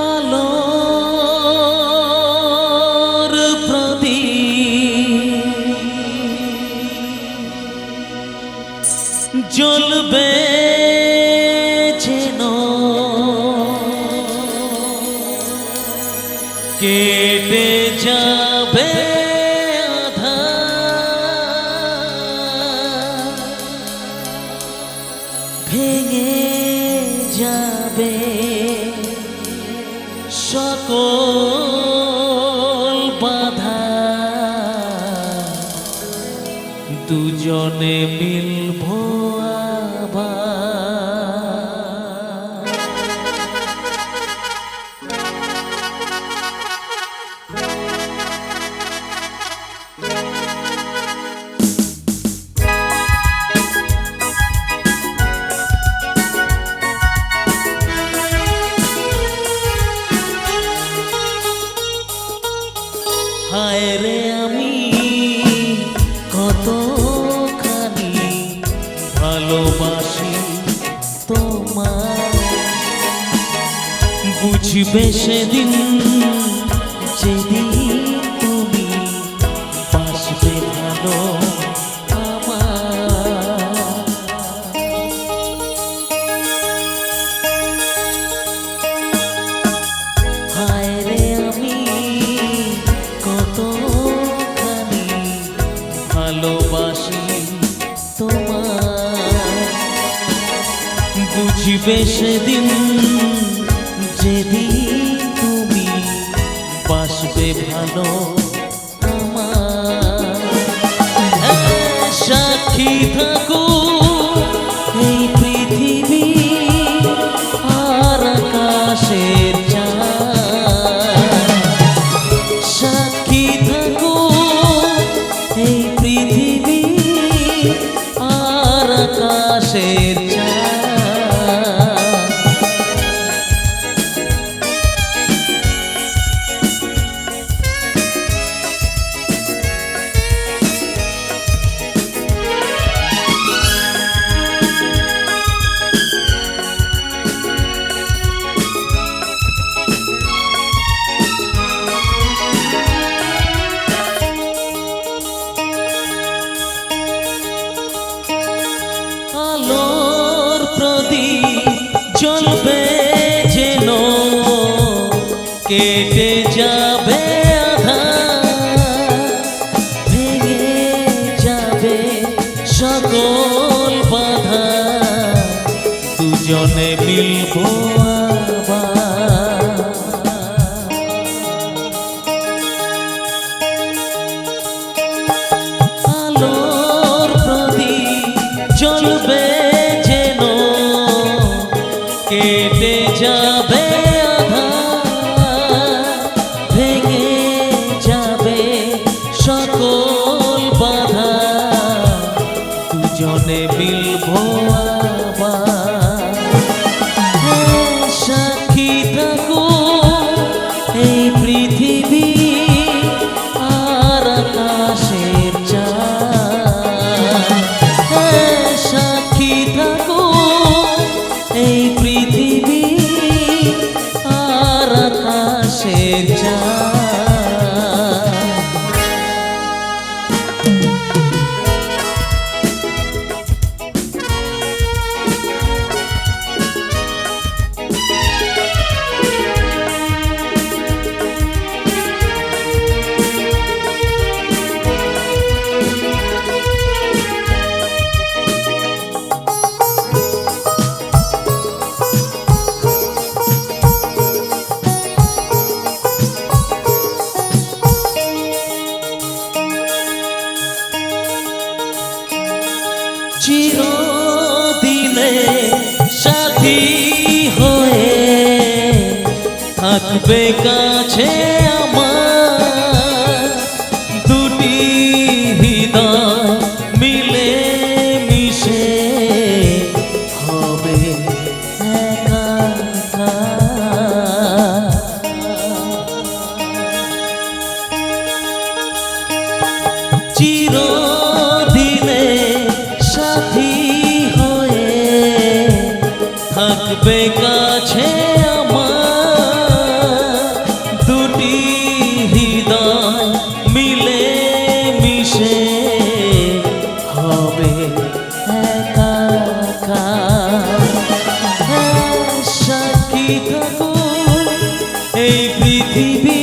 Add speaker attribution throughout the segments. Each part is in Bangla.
Speaker 1: আলোর প্রদীপ জ্বলবে যেন। কেটে সকল বাধা দুজনে মিলব বুঝবে সেদিন যেদিন তুমি বাসবে ভালো ভালোবাসি তোমার বুঝবে সেদিন যেদিন তুমি বাসবে ভালো আমার সাক্ষী আলোর প্রদীপ জ্বলবে যেন কেটে যাবে যাবে সকল বাধা। দুজনে মিলব যাবে চিরদিনে সাথী হয়ে থাকবে কাছে আমার দুটি হৃদয়। থাকবে কাছে দুটি মিলে মিশে হবে এই পৃথিবী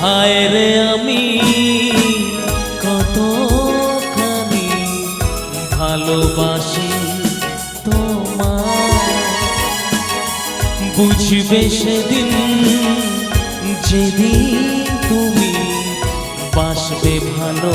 Speaker 1: হায় রে আমি কতখানি ভালোবাসি তোমার বুঝবে সেদিন যেদিন তুমি বাসবে ভালো